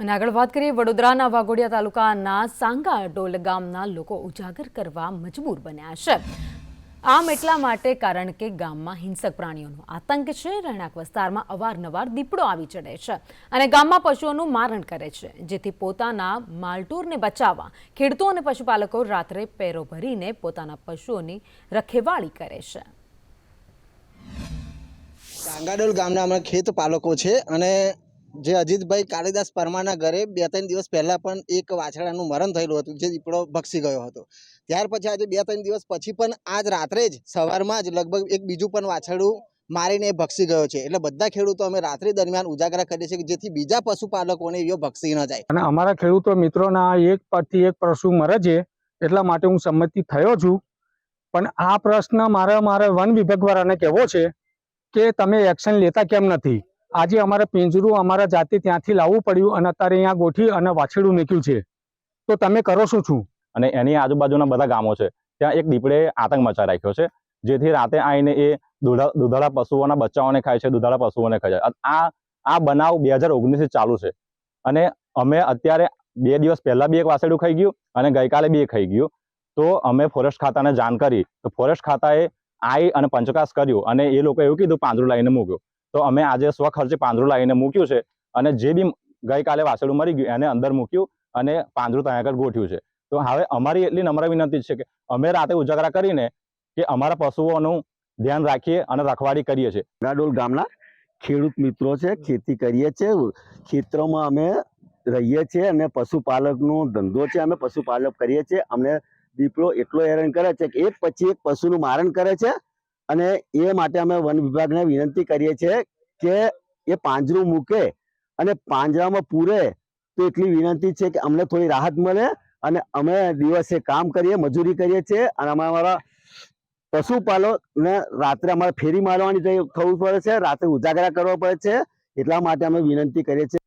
અને આગળ વાત કરીએ, વડોદરાના વાઘોડિયા તાલુકાના સાંગા ડોલ ગામના લોકો ઉજાગર કરવા મજબૂર બન્યા છે. આમ એટલા માટે કારણ કે ગામમાં હિંસક પ્રાણીઓનો આતંક છે, રહેણાંક વિસ્તારમાં અવારનવાર દીપડો આવી ચડે છે અને ગામમાં પશુઓનું મારણ કરે છે, જેથી પોતાના માલટૂરને બચાવવા ખેડૂતો અને પશુપાલકો રાત્રે પેરો ભરીને પોતાના પશુઓની રખેવાળી કરે છે. સાંગાડોલ ગામના અમારા ખેત પાલકો છે અને જે અજીતભાઈ કાલિદાસ પરમારના ઘરે બે ત્રણ દિવસ પહેલા પણ એક વાછડાનું મરણ થયેલું હતું, જે દીપડો ભક્ષી ગયો હતો. ત્યાર પછી આજે બે ત્રણ દિવસ પછી પણ આજ રાત્રે જ સવારમાં જ લગભગ એક બીજું પણ વાછરડું મારીને ભક્ષી ગયો છે. એટલે બધા ખેડૂતો અમે રાત્રિ દરમિયાન ઉજાગરા કરીએ છીએ જેથી બીજા પશુપાલકોને એવો ભક્ષી ન જાય. અને અમારા ખેડૂતો મિત્રોના એક પરથી એક પશુ મરે છે એટલા માટે હું સંમતિ થયો છું. પણ આ પ્રશ્ન મારે મારે વન વિભાગ વાળાને કહેવો છે કે તમે એક્શન લેતા કેમ નથી? આજે અમારે પિંજરું અમારા જાતે ત્યાંથી લાવવું પડ્યું અને અત્યારે અહીંયા ગોઠી અને વાછેડું નીકળ્યું છે. તો તમે કરો શું છું? અને એની આજુબાજુના બધા ગામો છે. ત્યાં એક દીપડે આતંક મચા રાખ્યો છે. જેથી રાતે આવીને એ દુધા, દુધાળા પશુઓના બચ્ચાઓને ખાય છે, દુધાળા પશુઓને ખાય છે. આ આ બનાવ બે હજાર ઓગણીસથી ચાલુ છે. અને અમે અત્યારે બે દિવસ પહેલાં બી એક વાસેડું ખાઈ ગયું અને ગઈકાલે બી ખાઈ ગયું. તો અમે ફોરેસ્ટ ખાતાને જાણ કરી. તો ફોરેસ્ટ ખાતાએ આવી અને પંચકાસ કર્યું અને એ લોકો એવું કીધું પાંદડું લાવીને મૂક્યું. તો અમે આજે સ્વખર્ચે પાંદરું લાવીને મૂક્યું છે અને જે બી ગઈકાલે વાસળું મરી ગયું એને અંદર મૂક્યું અને પાંદરું ત્યાં આગળ ગોઠ્યું છે. તો હવે અમારી એટલી નમ્ર વિનંતી છે કે અમે રાતે ઉજાગરા કરીને કે અમારા પશુઓનું ધ્યાન રાખીએ અને રખવાડી કરીએ છીએ. ગાડોલ ગામના ખેડૂત મિત્રો છે, ખેતી કરીએ છીએ. ખેતરોમાં અમે રહીએ છીએ અને પશુપાલકનો ધંધો છે, અમે પશુપાલક કરીએ છીએ. અમને દીપડો એટલો હેરાન કરે છે કે એક પછી એક પશુનું મારણ કરે છે અને એ માટે અમે વન વિભાગને વિનંતી કરીએ છીએ કે એ પાંજરું મૂકે અને પાંજરામાં પૂરે તો એટલી વિનંતી છે કે અમને થોડી રાહત મળે અને અમે દિવસે કામ કરીએ, મજૂરી કરીએ છીએ અને અમે અમારા પશુપાલકને રાત્રે અમારે ફેરી મારવાની થવું પડે છે, રાત્રે ઉજાગરા કરવા પડે છે એટલા માટે અમે વિનંતી કરીએ છીએ.